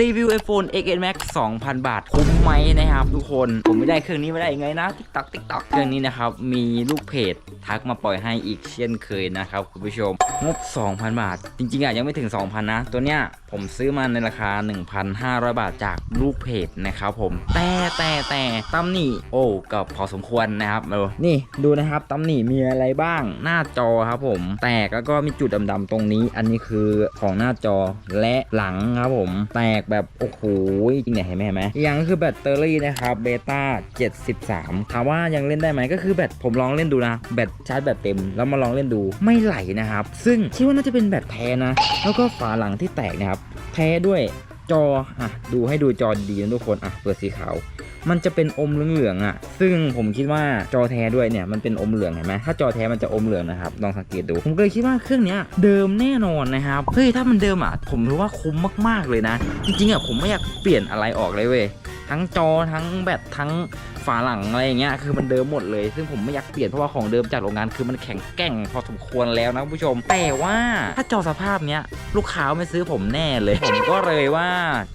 รีวิว iPhone XS Max 2,000 บาท คุ้มไหมนะครับทุกคน ผมไม่ได้เครื่องนี้ไม่ได้ยังไงนะ ติ๊กตักติ๊กตักเครื่องนี้นะครับ มีลูกเพจทักมาปล่อยให้อีกเช่นเคยนะครับ คุณผู้ชม งบ 2,000 บาท จริงๆอะยังไม่ถึง 2,000 นะ ตัวเนี้ยผมซื้อมาในราคา 1,500 บาทจากลูกเพจนะครับผม แต่แต่แต่ตำหนิโอ้ก็พอสมควรนะครับเออนี่ดูนะครับตำหนิมีอะไรบ้าง หน้าจอครับผม แตกแล้วก็มีจุดดำๆตรงนี้ อันนี้คือของหน้าจอและหลังครับผม แตกแบบ โอ้โห จริงเนี่ยเห็นไหมเห็นไหมอย่างก็คือแบตเตอรี่นะครับเบต้า73ถามว่ายังเล่นได้ไหมก็คือแบตผมลองเล่นดูนะ แบตชาร์จแบตเต็มแล้วมาลองเล่นดูไม่ไหลนะครับ ซึ่งคิดว่าน่าจะเป็นแบตแท้นะ แล้วก็ฝาหลังที่แตกนะครับแท้ด้วยจออะดูให้ดูจอดีนะทุกคนอะเปิดสีขาว มันจะเป็นอมเหลืองๆอะ ซึ่งผมคิดว่าจอแท้ด้วยเนี่ยมันเป็นอมเหลืองเห็นไหมถ้าจอแท้มันจะอมเหลืองนะครับลองสังเกตดู ผมก็เลยคิดว่าเครื่องเนี้ยเดิมแน่นอนนะครับเฮ้ยถ้ามันเดิมอะผมถือว่าคุ้มมากๆเลยนะ จริงๆอะผมไม่อยากเปลี่ยนอะไรออกเลยเว้ยทั้งจอทั้งแบตทั้ง ฝาหลังอะไรอย่างเงี้ยคือมันเดิมหมดเลย ซึ่งผมไม่อยากเปลี่ยนเพราะว่าของเดิมจากโรงงานคือมันแข็งแกร่งพอสมควรแล้วนะคุณผู้ชม แต่ว่าถ้าจอสภาพเนี้ยลูกค้าไม่ซื้อผมแน่เลย ผมก็เลยว่า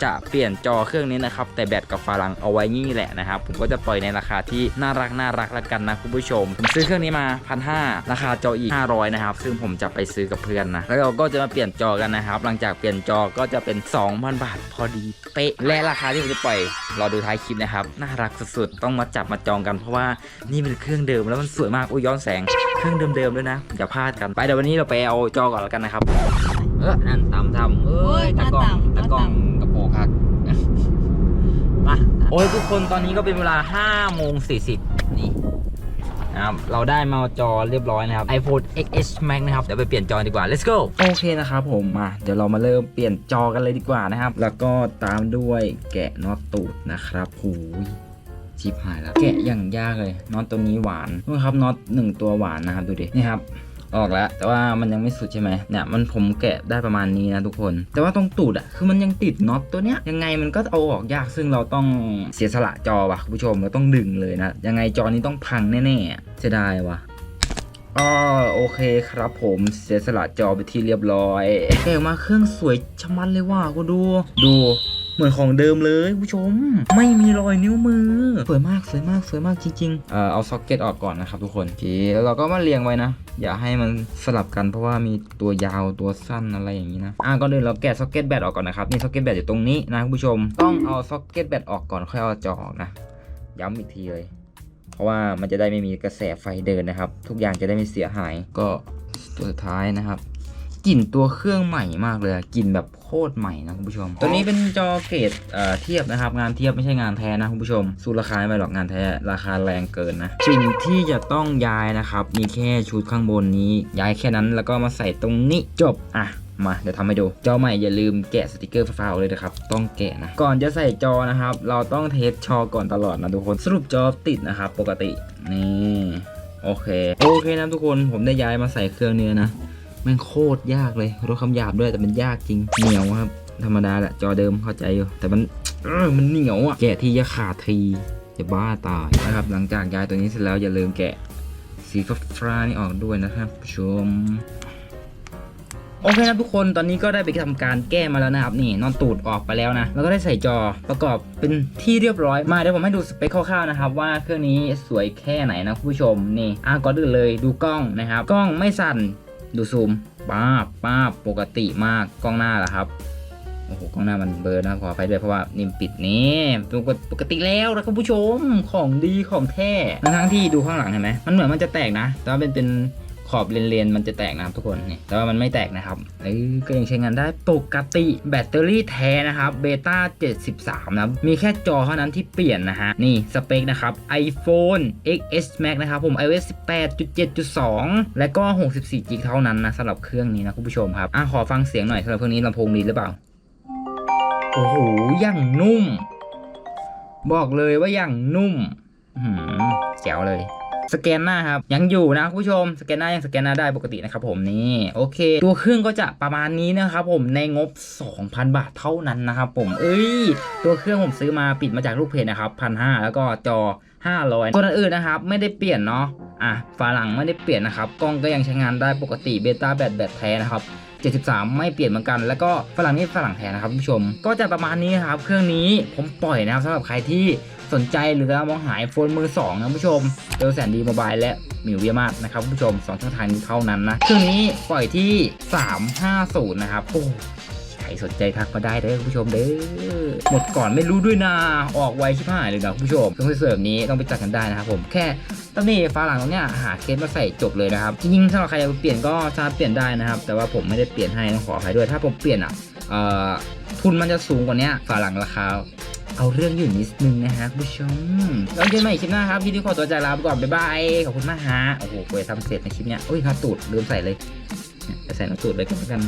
จะเปลี่ยนจอเครื่องนี้นะครับแต่แบตกับฝาหลังเอาไว้นี่แหละนะครับผมก็จะปล่อยในราคาที่น่ารักน่ารักละกันนะคุณผู้ชมผมซื้อเครื่องนี้มาพันห้าราคาจออีก500นะครับซึ่งผมจะไปซื้อกับเพื่อนนะแล้วเราก็จะมาเปลี่ยนจอกันนะครับหลังจากเปลี่ยนจอก็จะเป็น 2,000 บาทพอดีเป๊ะและราคาที่ผมจะปล่อยรอดูท้ายคลิปนะครับน่ารักสุดๆต้องมาจับมาจองกันเพราะว่านี่เป็นเครื่องเดิมแล้วมันสวยมากอุ้ยย้อนแสงเครื่องเดิมๆด้วยนะอย่าพลาดกันไปเดี๋ยววันนี้เราไปเอาจอก่อนแล้วกันนะครับ เออนั่นตามทำเอ้ยตะกล้องตะกล้องกระโปรงครับมาโอ้ยทุกคนตอนนี้ก็เป็นเวลา5โมง40นี่นะครับเราได้มาจอเรียบร้อยนะครับ iPhone XS Max นะครับ เดี๋ยวไปเปลี่ยนจอดีกว่า let's go โอเคนะครับผมมาเดี๋ยวเรามาเริ่มเปลี่ยนจอกันเลยดีกว่านะครับ แล้วก็ตามด้วยแกะน็อตตูดนะครับหูย ชิบหายแล้วแกะอย่างยากเลยน็อตตัวนี้หวานนู่ครับน็อตหนึ่งตัวหวานนะครับดูดินี่ครับออกแล้วแต่ว่ามันยังไม่สุดใช่ไหมเนี่ยมันผมแกะได้ประมาณนี้นะทุกคน แต่ว่าตรงตูดอะคือมันยังติดน็อตตัวเนี้ยยังไงมันก็เอาออกยากซึ่งเราต้องเสียสละจอว่ะคุณผู้ชมเราต้องดึงเลยนะยังไงจอนี้ต้องพังแน่ๆเสียดายว่ะอ๋อโอเคครับผมเสียสละจอไปที่เรียบร้อยแกะออกมาเครื่องสวยชะมัดเลยว่ะกูดูดู เหมือนของเดิมเลยผู้ชม ไม่มีรอยนิ้วมือ สวยมากสวยมากสวยมากจริงๆ เอ่อเอาซ็อกเก็ตออกก่อนนะครับทุกคนโอเคแล้วเราก็มาเรียงไว้นะ อย่าให้มันสลับกันเพราะว่ามีตัวยาวตัวสั้นอะไรอย่างนี้นะ อะก่อนอื่นเราแกะซ็อกเก็ตแบตออกก่อนนะครับนี่ซ็อกเก็ตแบตอยู่ตรงนี้นะคุณผู้ชม ต้องเอาซ็อกเก็ตแบตออกก่อนค่อยเอาจอออกนะ ย้ำอีกทีเลย เพราะว่ามันจะได้ไม่มีกระแสไฟเดินนะครับ ทุกอย่างจะได้ไม่เสียหาย ก็ตัวสุดท้ายนะครับ กลิ่นตัวเครื่องใหม่มากเลยกลิ่นแบบโคตรใหม่นะคุณผู้ชม ตัวนี้เป็นจอเกรดเอ่อเทียบนะครับ งานเทียบไม่ใช่งานแท้นะคุณผู้ชม สู้ราคาไม่หรอกงานแท้ราคาแรงเกินนะสิ่งที่จะต้องย้ายนะครับ มีแค่ชุดข้างบนนี้ ย้ายแค่นั้นแล้วก็มาใส่ตรงนี้จบอะมาเดี๋ยวทำให้ดู จอใหม่อย่าลืมแกะสติกเกอร์ฟ้าๆเลยนะครับ ต้องแกะนะ ก่อนจะใส่จอนะครับ เราต้องเทสจอก่อนตลอดนะทุกคน สรุปจอติดนะครับ ปกติ นี่ โอเค โอเคนะทุกคน ผมได้ย้ายมาใส่เครื่องเนี้ยนะ ม่งโคตรยากเลยรถคำหยาบด้วยแต่มันยากจริงเหนียวครับ ธรรมดาแหละจอเดิมเข้าใจอยู่ แต่มันมันเหนียวอะแกะที่จะขาดทีจะบ้าตายนะครับ หลังจากย้ายตัวนี้เสร็จแล้วอย่าลืมแกะสีฟ้าๆนี่ออกด้วยนะครับผู้ชมโอเคนะทุกคนตอนนี้ก็ได้ไปทำการแก้มาแล้วนะครับนี่นอนตูดออกไปแล้วนะ แล้วก็ได้ใส่จอประกอบเป็นที่เรียบร้อยมาเดี๋ยวผมให้ดูสเปคคร่าวๆนะครับว่าเครื่องนี้สวยแค่ไหนนะคุณผู้ชมนี่อะก่อนอื่นเลยดูกล้องนะครับ กล้องไม่สั่น ดูซูมป้าบป้าปกติมากกล้องหน้าละครับโอ้โหกล้องหน้ามันเบลอนะขออภัยด้วยเพราะว่านิ่มปิดนี่ปกติแล้วนะคุณผู้ชมของดีของแท้ทั้งที่ดูข้างหลังเห็นไหมมันเหมือนมันจะแตกนะแต่ว่าเป็นเป็น ขอบเลนๆมันจะแตกนะครับทุกคนนี่แต่ว่ามันไม่แตกนะครับเอ้ยก็ยังใช้งานได้ปกติแบตเตอรี่แท้นะครับเบต้า73นะมีแค่จอเท่านั้นที่เปลี่ยนนะฮะนี่สเปคนะครับ iPhone XS Max นะครับผม iOS 18.7.2 และก็ 64 g b เท่านั้นนะสำหรับเครื่องนี้นะคุณผู้ชมครับอะขอฟังเสียงหน่อยสำหรับเครื่องนี้ลำโพงดีหรือเปล่า โอ้โหอย่างนุ่ม บอกเลยว่าอย่างนุ่มหือแจ๋วเลย สแกนหน้าครับยังอยู่นะคุณผู้ชมสแกนหน้ายังสแกนหน้าได้ปกตินะครับผมนี่โอเค ตัวเครื่องก็จะประมาณนี้นะครับผมในงบ 2,000 บาทเท่านั้นนะครับผมเอ้ยตัวเครื่องผมซื้อมาปิดมาจากลูกเพจนะครับพันห้าแล้วก็จอ 500ตัวอื่นนะครับ ไม่ได้เปลี่ยนเนาะอะฝาหลังไม่ได้เปลี่ยนนะครับกล้องก็ยังใช้งานได้ปกติเบต้าแบตแบตแท้นะครับ73 ไม่เปลี่ยนเหมือนกัน แล้วก็ฝรั่งนี่ฝรั่งแท้นะครับคุณผู้ชม ก็จะประมาณนี้ครับ เครื่องนี้ผมปล่อยนะครับสำหรับใครที่ สนใจหรือมองหาไอโฟนมือ2นะผู้ชมเรวแสนดีโมบายและมิวเวียมากนะครับผู้ชมสองช่องทางนี้เท่านั้นนะเครื่องนี้ปล่อยที่ 350 นะครับโอ้ใครสนใจทักมาได้เด้อผู้ชมเด้อหมดก่อนไม่รู้ด้วยนะออกไวชิบหายเลยนะผู้ชมเครื่องเสิร์ฟนี้ต้องไปจัดกันได้นะครับผมแค่ตำหนิฟ้าหลังตรงเนี้ยหาเคสมาใส่จบเลยนะครับจริงๆสำหรับใครจะเปลี่ยนก็สามารถเปลี่ยนได้นะครับ แต่ว่าผมไม่ได้เปลี่ยนให้ต้องขออภัยด้วย ถ้าผมเปลี่ยนอะเออทุนมันจะสูงกว่านี้ฝาหลังราคา เอาเรื่องอยู่นิดนึงนะฮะคุณผู้ชมแล้วเจอกันใหม่คลิปหน้าครับพี่ที่ขอตัวใจลาไปก่อนบ๊ายบายขอบคุณมากฮะโอ้โหกวยทำเสร็จในคลิปเนี้ยโอ้ยขาตูดลืมใส่เลยจะใส่หน้าตูดไปก่อนกัน